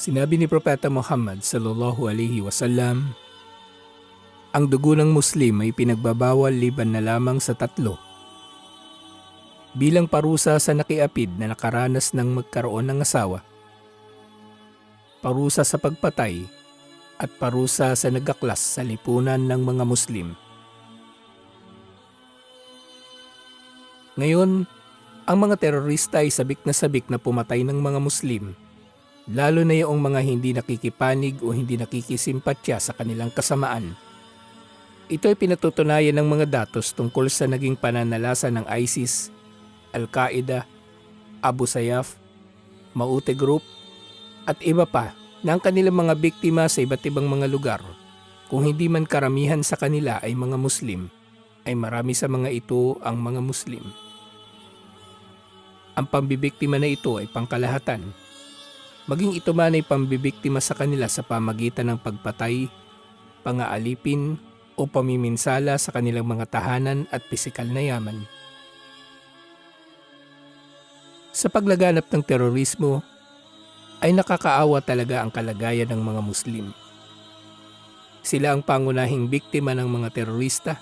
Sinabi ni Propeta Muhammad sallallahu alaihi wasallam, ang dugo ng Muslim ay pinagbabawal liban na lamang sa tatlo. Bilang parusa sa nakiapid na nakaranas ng magkaroon ng asawa, parusa sa pagpatay, at parusa sa nagaklas sa lipunan ng mga Muslim. Ngayon, ang mga terorista ay sabik na sabik na pumatay ng mga Muslim, lalo na yung mga hindi nakikipanig o hindi nakikisimpatya sa kanilang kasamaan. Ito ay pinatutunayan ng mga datos tungkol sa naging pananalasa ng ISIS, Al-Qaeda, Abu Sayyaf, Maute Group, at iba pa na ang kanilang mga biktima sa iba't ibang mga lugar, kung hindi man karamihan sa kanila ay mga Muslim, ay marami sa mga ito ang mga Muslim. Ang pambibiktima na ito ay pangkalahatan. Maging ito man ay pambibiktima sa kanila sa pamagitan ng pagpatay, pangaalipin o pamiminsala sa kanilang mga tahanan at pisikal na yaman. Sa paglaganap ng terorismo, ay nakakaawa talaga ang kalagayan ng mga Muslim. Sila ang pangunahing biktima ng mga terorista.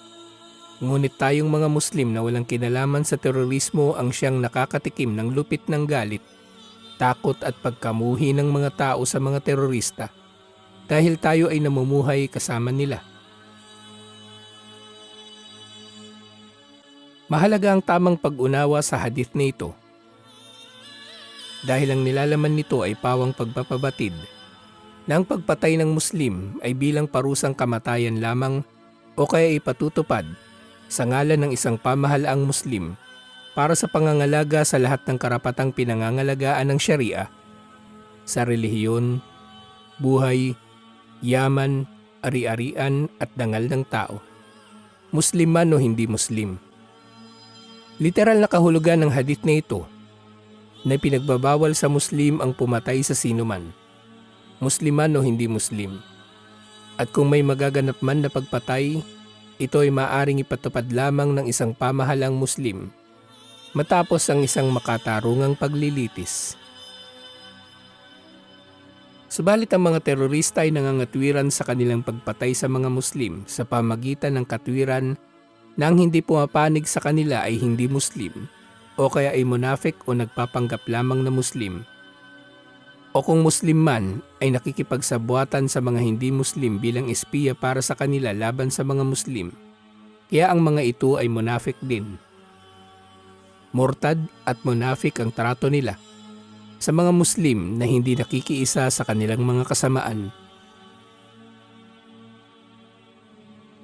Ngunit tayong mga Muslim na walang kinalaman sa terorismo ang siyang nakakatikim ng lupit ng galit, takot at pagkamuhi ng mga tao sa mga terorista dahil tayo ay namumuhay kasama nila. Mahalaga ang tamang pag-unawa sa hadith na ito dahil ang nilalaman nito ay pawang pagpapabatid na ang pagpatay ng Muslim ay bilang parusang kamatayan lamang o kaya ipatutupad sa ngalan ng isang pamahalaang Muslim para sa pangangalaga sa lahat ng karapatang pinangangalagaan ng Sharia sa relihiyon, buhay, yaman, ari-arian at dangal ng tao. Muslim man o hindi Muslim. Literal na kahulugan ng hadith na ito na pinagbabawal sa Muslim ang pumatay sa sinuman, Musliman o hindi Muslim. At kung may magaganap man na pagpatay, ito ay maaring ipatupad lamang ng isang pamahalang Muslim matapos ang isang makatarungang paglilitis. Subalit ang mga terorista ay nangangatwiran sa kanilang pagpatay sa mga Muslim sa pamagitan ng katwiran na ang hindi pumapanig sa kanila ay hindi Muslim o kaya ay munafik o nagpapanggap lamang na Muslim. O kung Muslim man ay nakikipagsabuatan sa mga hindi Muslim bilang espiya para sa kanila laban sa mga Muslim. Kaya ang mga ito ay munafik din. Murtad at munafik ang trato nila sa mga Muslim na hindi nakikiisa sa kanilang mga kasamaan.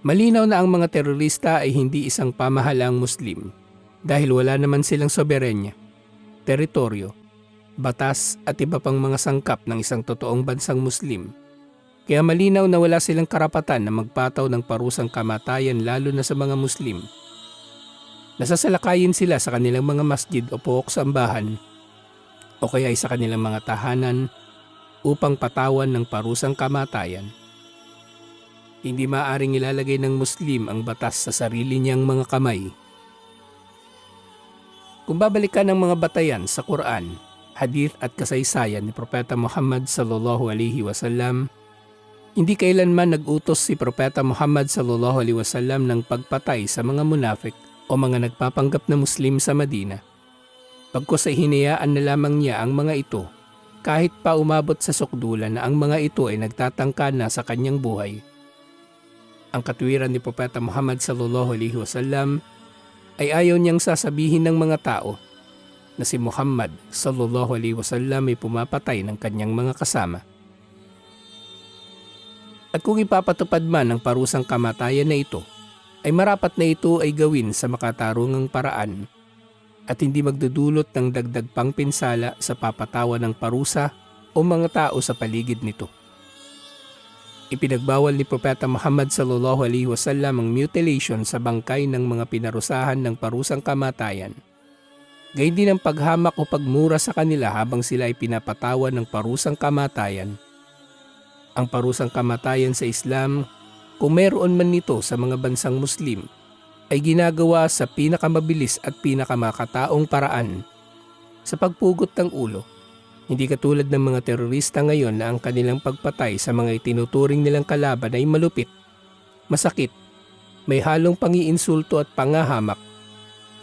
Malinaw na ang mga terorista ay hindi isang pamahalang Muslim dahil wala naman silang soberenya, teritoryo, batas at iba pang mga sangkap ng isang totoong bansang Muslim. Kaya malinaw na wala silang karapatan na magpataw ng parusang kamatayan lalo na sa mga Muslim. Nasasalakayin sila sa kanilang mga masjid o pook sambahan o kaya ay sa kanilang mga tahanan upang patawan ng parusang kamatayan. Hindi maaring ilalagay ng Muslim ang batas sa sarili niyang mga kamay kung babalikan ang mga batayan sa Quran, hadith at kasaysayan ni Propeta Muhammad sallallahu alaihi wasallam, hindi kailanman nag-utos si Propeta Muhammad sallallahu alaihi wasallam ng pagpatay sa mga munafik o mga nagpapanggap na Muslim sa Madina. Pagkos ay hinayaan na lamang niya ang mga ito kahit pa umabot sa sukdulan na ang mga ito ay nagtatangka na sa kanyang buhay. Ang katwiran ni Propeta Muhammad sallallahu alaihi wasallam ay ayaw niyang sasabihin ng mga tao na si Muhammad sallallahu alaihi wasallam ay pumapatay ng kanyang mga kasama. At kung ipapatupad man ang parusang kamatayan na ito, ay marapat na ito ay gawin sa makatarungang paraan at hindi magdudulot ng dagdag pang pinsala sa papatawan ng parusa o mga tao sa paligid nito. Ipinagbawal ni Propeta Muhammad sallallahu alaihi wasallam ang mutilation sa bangkay ng mga pinarusahan ng parusang kamatayan. Gayun din ang paghamak o pagmura sa kanila habang sila ay pinapatawan ng parusang kamatayan. Ang parusang kamatayan sa Islam, kung meron man nito sa mga bansang Muslim, ay ginagawa sa pinakamabilis at pinakamakataong paraan sa pagpugot ng ulo Hindi katulad ng mga terorista ngayon na ang kanilang pagpatay sa mga itinuturing nilang kalaban ay malupit, masakit, may halong pangiinsulto at pangahamak.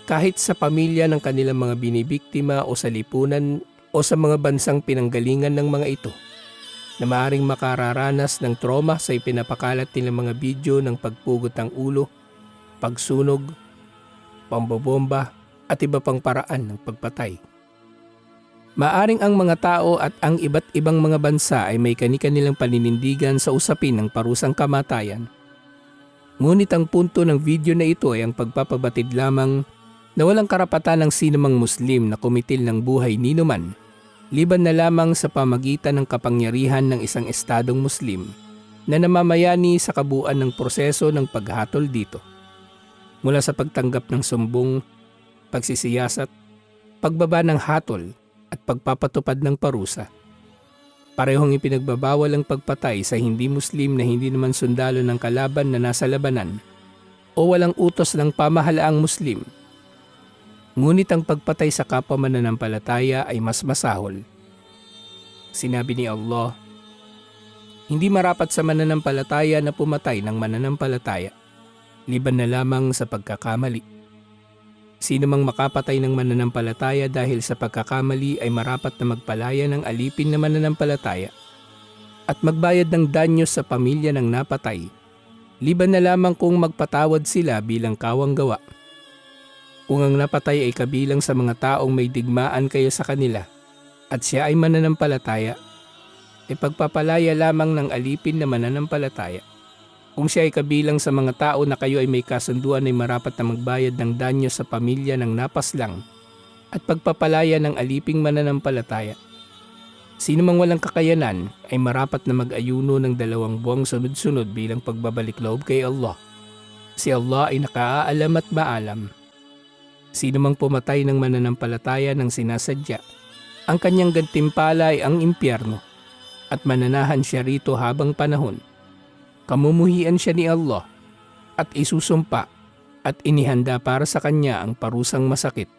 Kahit sa pamilya ng kanilang mga binibiktima o sa lipunan o sa mga bansang pinanggalingan ng mga ito na maaring makararanas ng trauma sa ipinapakalat nilang mga video ng pagpugot ng ulo, pagsunog, pambobomba at iba pang paraan ng pagpatay. Maaring ang mga tao at ang iba't ibang mga bansa ay may kani-kanilang paninindigan sa usapin ng parusang kamatayan. Ngunit ang punto ng video na ito ay ang pagpapabatid lamang na walang karapatan ng sinumang Muslim na kumitil ng buhay ninuman, liban na lamang sa pamagitan ng kapangyarihan ng isang estadong Muslim na namamayani sa kabuuan ng proseso ng paghatol dito. Mula sa pagtanggap ng sumbong, pagsisiyasat, pagbaba ng hatol at pagpapatupad ng parusa. Parehong ipinagbabawal ang pagpatay sa hindi Muslim na hindi naman sundalo ng kalaban na nasa labanan o walang utos ng pamahalaang Muslim. Ngunit ang pagpatay sa kapwa mananampalataya ay mas masahol. Sinabi ni Allah, Hindi marapat sa mananampalataya na pumatay ng mananampalataya, liban na lamang sa pagkakamali. Sino mang makapatay ng mananampalataya dahil sa pagkakamali ay marapat na magpalaya ng alipin na mananampalataya at magbayad ng danyo sa pamilya ng napatay, liban na lamang kung magpatawad sila bilang kawang gawa. Kung ang napatay ay kabilang sa mga taong may digmaan kayo sa kanila at siya ay mananampalataya, ay pagpapalaya lamang ng alipin na mananampalataya. Kung siya ay kabilang sa mga tao na kayo ay may kasunduan ay marapat na magbayad ng danyo sa pamilya ng napaslang at pagpapalaya ng aliping mananampalataya. Sino mang walang kakayanan ay marapat na mag-ayuno ng dalawang buwang sunod-sunod bilang pagbabalik loob kay Allah. Si Allah ay nakaaalam at maalam. Sino mang pumatay ng mananampalataya ng sinasadya, ang kanyang gantimpala ay ang impyerno at mananahan siya rito habang panahon. Kamumuhian siya ni Allah at isusumpa at inihanda para sa kanya ang parusang masakit